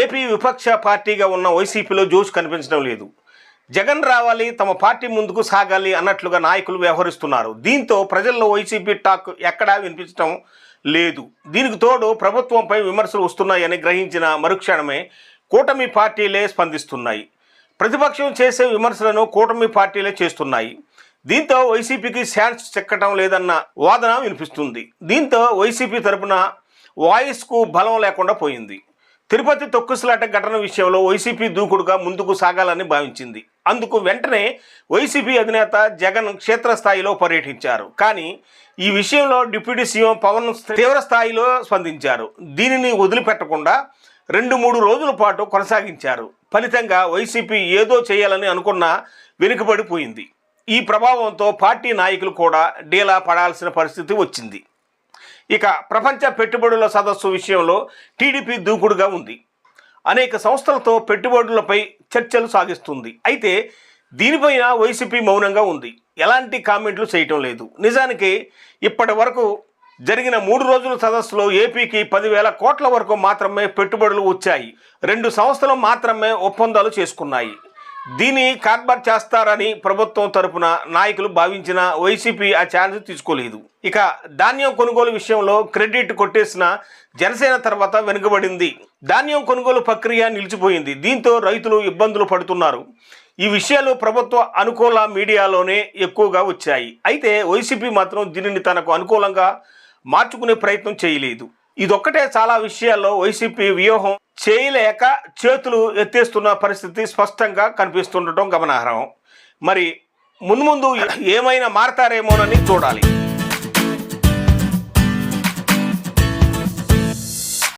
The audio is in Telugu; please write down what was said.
ఏపీ విపక్ష పార్టీగా ఉన్న వైసీపీలో జోష్ కనిపించడం లేదు. జగన్ రావాలి తమ పార్టీ ముందుకు సాగాలి అన్నట్లుగా నాయకులు వ్యవహరిస్తున్నారు. దీంతో ప్రజల్లో వైసీపీ టాక్ ఎక్కడా వినిపించడం లేదు. దీనికి తోడు ప్రభుత్వంపై విమర్శలు వస్తున్నాయని గ్రహించిన మరుక్షణమే కూటమి పార్టీలే స్పందిస్తున్నాయి. ప్రతిపక్షం చేసే విమర్శలను కూటమి పార్టీలే చేస్తున్నాయి. దీంతో వైసీపీకి ఛాన్స్ చెక్కటం లేదన్న వాదన వినిపిస్తుంది. దీంతో వైసీపీ తరపున వాయిస్కు బలం లేకుండా పోయింది. తిరుపతి తొక్కుసలాట ఘటన విషయంలో వైసీపీ దూకుడుగా ముందుకు సాగాలని భావించింది. అందుకు వెంటనే వైసీపీ అధినేత జగన్ క్షేత్రస్థాయిలో పర్యటించారు. కానీ ఈ విషయంలో డిప్యూటీ సీఎం పవన్ తీవ్ర స్థాయిలో స్పందించారు. దీనిని వదిలిపెట్టకుండా రెండు మూడు రోజుల పాటు కొనసాగించారు. ఫలితంగా వైసీపీ ఏదో చేయాలని అనుకున్నా వెనుకబడిపోయింది. ఈ ప్రభావంతో పార్టీ నాయకులు కూడా డీలా పడాల్సిన పరిస్థితి వచ్చింది. ఇక ప్రపంచ పెట్టుబడుల సదస్సు విషయంలో టీడీపీ దూకుడుగా ఉంది. అనేక సంస్థలతో పెట్టుబడులపై చర్చలు సాగిస్తుంది. అయితే దీనిపైన వైసీపీ మౌనంగా ఉంది. ఎలాంటి కామెంట్లు చేయటం లేదు. నిజానికి ఇప్పటి వరకు జరిగిన మూడు రోజుల సదస్సులో ఏపీకి పదివేల కోట్ల వరకు మాత్రమే పెట్టుబడులు వచ్చాయి. రెండు సంస్థలు మాత్రమే ఒప్పందాలు చేసుకున్నాయి. దీన్ని కార్బార్ చేస్తారని ప్రభుత్వం తరపున నాయకులు భావించిన వైసీపీ ఆ ఛాన్స్ తీసుకోలేదు. ఇక ధాన్యం కొనుగోలు విషయంలో క్రెడిట్ కొట్టేసిన జనసేన తర్వాత వెనుకబడింది. ధాన్యం కొనుగోలు ప్రక్రియ నిలిచిపోయింది. దీంతో రైతులు ఇబ్బందులు పడుతున్నారు. ఈ విషయాలు ప్రభుత్వ అనుకూల మీడియాలోనే ఎక్కువగా వచ్చాయి. అయితే వైసీపీ మాత్రం దీనిని తనకు అనుకూలంగా మార్చుకునే ప్రయత్నం చేయలేదు. ఇదొక్కటే చాలా విషయాల్లో వైసీపీ వ్యూహం చేయలేక చేతులు ఎత్తేస్తున్న పరిస్థితి స్పష్టంగా కనిపిస్తుండటం గమనార్హం. మరి మున్ముందు ఏమైనా మారతారేమోనని చూడాలి.